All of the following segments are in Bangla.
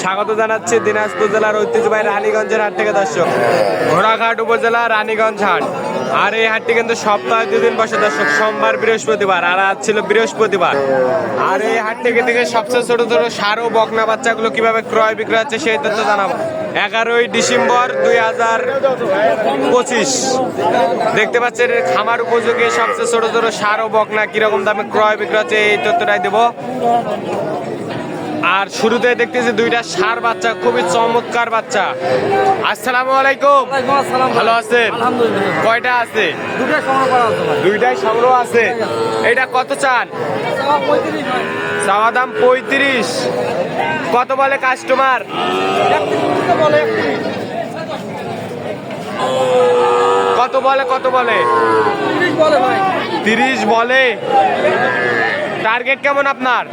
স্বাগত জানাচ্ছি দিনাজপুর জেলার ঐতিহ্যবাহী রানীগঞ্জের হাট থেকে দর্শক। ঘোড়াঘাট উপজেলা রানীগঞ্জ হাট। আর এই হাটটি কিন্তু সপ্তাহে দুদিন বসে দর্শক, সোমবার বৃহস্পতিবার, আর আজ ছিল বৃহস্পতিবার। আর এই হাট থেকে থেকে সবচেয়ে ছোট ছোট সার ও বকনা বাচ্চাগুলো কীভাবে ক্রয় বিক্রয় হচ্ছে সেই তথ্য জানাব। এগারোই ডিসেম্বর দুই হাজার পঁচিশ। দেখতে পাচ্ছেন খামার উপযোগী সবচেয়ে ছোট ছোট সার ও বকনা কীরকম দামে ক্রয় বিক্রয় হচ্ছে এই তথ্যটাই দেবো। আর শুরুতে দেখতেছি দুইটা সার বাচ্চা খুবই চমৎকার বাচ্চা। আসসালামু আলাইকুম। ভালো আছেন? কয়টা আছে? দুইটাই সংগ্রহ আছে এটা কত চান? চাওয়া পঁয়ত্রিশ দাম পঁয়ত্রিশ। কত বলে কাস্টমার? কত বলে কত বলে? তিরিশ বলে। টার্গেট কেমন আপনার?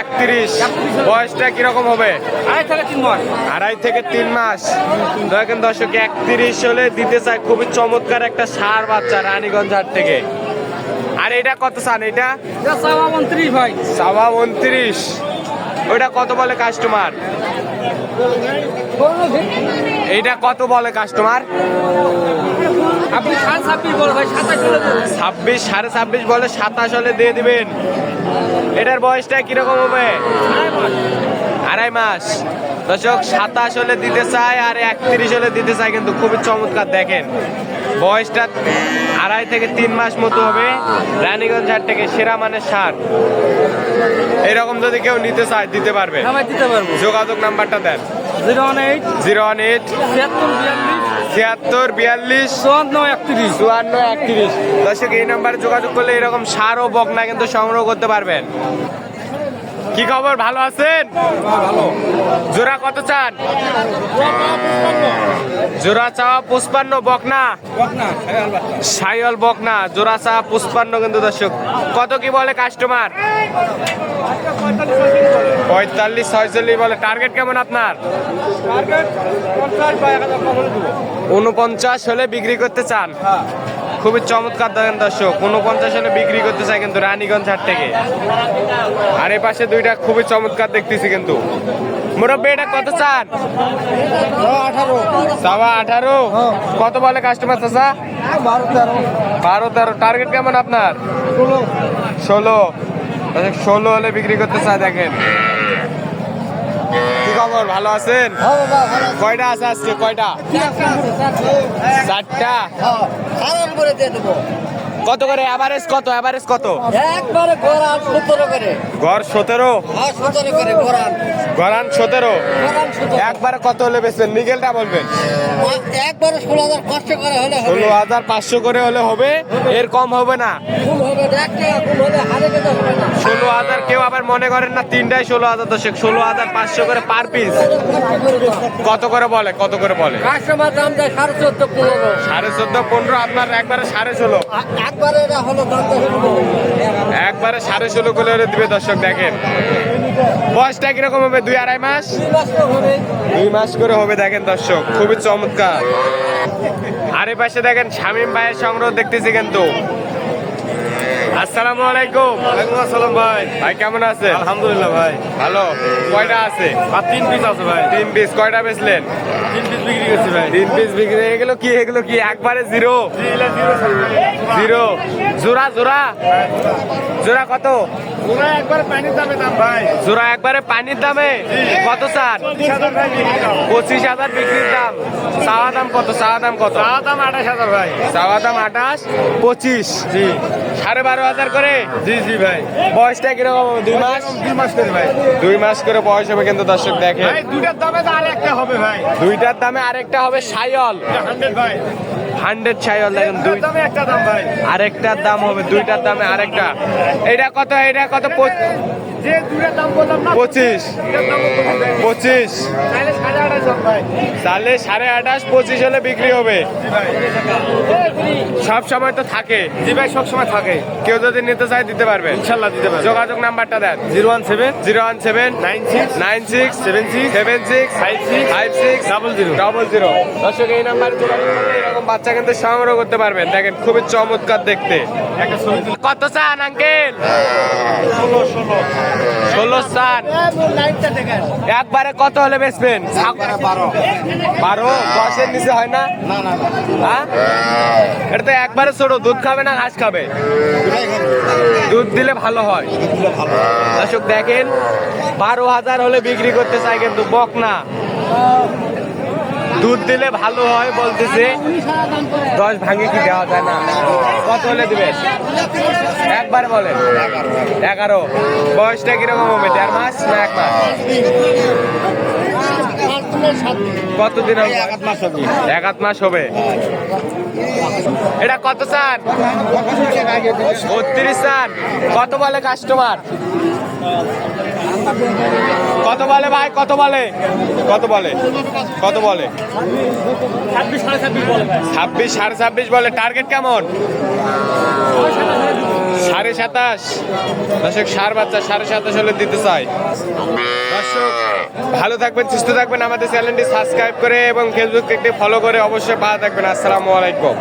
একত্রিশ বয়সটা কীরকম হবে? আড়াই থেকে তিন মাস। দেখেন দর্শক একত্রিশ হলে দিতে চায় খুবই চমৎকার একটা সার বাচ্চা রানীগঞ্জ হাট থেকে। আর এটা কত চান এটা? উনত্রিশ ভাই। সাবা উনত্রিশ। ওইটা কত বলে কাস্টমার এইটা কত বলে কাস্টমার আপনি ছাব্বিশ সাড়ে ছাব্বিশ বলে সাতাশ হলে দিয়ে দিবেন। এটার বয়সটা কীরকম হবে? আড়াই মাস। দর্শক সাতাশ হলে দিতে চায় আর একত্রিশ হলে দিতে চায় কিন্তু খুবই চমৎকার দেখেন। বয়সটা আড়াই থেকে তিন মাস মতো হবে। রানীগঞ্জ হাট থেকে সেরা মানের সার। এরকম যদি কেউ নিতে চায় দিতে পারবে। হ্যাঁ ভাই দিতে পারব। যোগাযোগ নাম্বারটা দেন। Zero one eight zero one eight ছিয়াত্তর বিয়াল্লিশ ছিয়াত্তর বিয়াল্লিশ চুয়ান্ন একত্রিশ চুয়ান্ন একত্রিশ। দর্শক এই নাম্বারে যোগাযোগ করলে এরকম সার ও বকনা কিন্তু সংগ্রহ করতে পারবেন। কি খবর? ভালো আছেন? জোড়া কত চান? জোড়া চাওয়া পুষ্পান্ন বকনা? সাইল বকনা। জোড়া চাওয়া পুষ্পান্ন কিন্তু দর্শক। কত কি বলে কাস্টমার পঁয়তাল্লিশ ছয়চল্লিশ বলে। টার্গেট কেমন আপনার? উনপঞ্চাশ হলে বিক্রি করতে চান? খুবই চমৎকার দেখেন দর্শক উনপঞ্চাশ হলে বিক্রি করতে চাই কিন্তু রানীগঞ্জ হাট থেকে। আর এই পাশে দুইটা খুবই চমৎকার দেখতেছি কিন্তু। মুরব্বী, এটা কত চান আঠারো সাবা আঠারো। কত বলে কাস্টমার চাচা? বারো তেরো। টার্গেট কেমন আপনার? ষোলো। ষোলো হলে বিক্রি করতে চায় দেখেন। খবর ভালো আছেন? কয়টা আছে আজকে? কয়টা? চারটা? কত করে? এভারেজ কত? এভারেজ কত? একবারে গোড়ান সতেরো করে। ঘর সতেরো? হ্যাঁ সতেরো করে গোড়ান। গোড়ান সতেরো? একবারে কত হলে বেচবেন? নিগেলটা বলবেন। একবারে ষোলো হাজার কষ্ট করে হলে হবে। ষোলো হাজার পাঁচশো করে হলে হবে এর কম হবে না। ফুল হবে টাকা ফুল হলে হারে কেটে হবে না। ষোলো হাজার কেউ আবার মনে করেন না তিনটায় ষোলো হাজার দশেক। ষোলো হাজার পাঁচশো করে পার পিস কত করে বলে? কত করে বলে? কাস্টমার দাম দেয় সাড়ে চোদ্দ পনেরো। সাড়ে চোদ্দ পনেরো আপনার একবারে সাড়ে ষোলো। একবারে সাড়ে ষোলো করে দিবে দর্শক দেখেন। বয়সটা কীরকম হবে? দুই আড়াই মাস? দুই মাস করে হবে দেখেন দর্শক খুবই চমৎকার। আর পাশে দেখেন শামীম ভাইয়ের সংগ্রহ দেখতেছি কিন্তু। আসসালামু আলাইকুম। ওয়ালাইকুম আসসালাম ভাই। ভাই কেমন আছেন? আলহামদুলিল্লাহ ভাই। ভালো। কয়টা আছে? আর তিন পিস আছে ভাই। তিন পিস কয়টা বেচলেন? তিন পিস বিক্রি ভাই। তিন পিস বিক্রি এগুলো কি এগুলো কি? একবারে জিরো জিরো জোড়া জোড়া। জোড়া কত? পুরো একবার পানির দামে দাম ভাই। জোড়া একবারে পানির দামে? কত চান পঁচিশ হাজার বিক্রির দাম। চাওয়া দাম কত? চাওয়া দাম কত? চা দাম আঠাশ হাজার ভাই। চাওয়া দাম আঠাশ পঁচিশ। জি। সাড়ে বারো হাজার করে? জি জি ভাই। বয়সটা কীরকম দুই মাস? দুই মাস করে ভাই। দুই মাস করে বয়স হবে কিন্তু দর্শক দেখে দুইটার দামে আর একটা হবে ভাই। দুইটার দামে আরেকটা হবে সাইল হান্ড্রেড সাইল দেখেন দুই একটা দাম ভাই। আরেকটার দাম হবে দুইটার দামে আরেকটা। এটা কত এটা কত? পঁচিশ। পঁচিশ। তাহলে সাড়ে আঠাশ পঁচিশ হলে বিক্রি হবে। সব সময় তো থাকে। জি ভাই সবসময় থাকে। কেউ যদি নিতে চায় দিতে পারবে। ইনশাল্লাহ দিতে পারবে। যোগাযোগ নাম্বারটা দেন। Zero one seven. Zero one seven. Nine six. Nine six. Seven six. Seven six. Five six. Five six. Double zero. Double zero. দর্শক এই নাম্বারে যোগাযোগ এরকম বাচ্চা কিন্তু সংগ্রহ করতে পারবেন। দেখেন খুবই চমৎকার দেখতে। কত চান আঙ্কেল? ষোলোশো ষোলো। চার একবারে কত হলে বেচবেন বারো? দশের নিচে হয় না? হ্যাঁ? এটা তো একবারে ছোট, দুধ খাবে না, ঘাস খাবে? দুধ দিলে ভালো হয়। দর্শক দেখেন, বারো হাজার হলে বিক্রি করতে চাই কিন্তু বক না। দুধ দিলে ভালো হয় বলতেছে। দশ ভাঙে কি দেওয়া যায় না? কত হলে দিবে? একবার বলেন এগারো। বয়সটা কীরকম হবে? দেড় মাস না এক মাস? কতদিন হবে? এক আধ মাস হবে। এটা কত চান বত্রিশ চান কত বলে কাস্টমার কত বলে ভাই? কত বলে? কত বলে? কত বলে? ছাব্বিশ সাড়ে ছাব্বিশ বলে টার্গেট কেমন? সাড়ে সাতাশ। দর্শক সার বাচ্চা সাড়ে সাতাশ হলে দিতে চাই দর্শক ভালো থাকবেন সুস্থ থাকবেন। আমাদের চ্যানেলটি সাবস্ক্রাইব করে এবং ফেসবুক পেজটি ফলো করে অবশ্যই ভালো থাকবেন। আসসালামু আলাইকুম।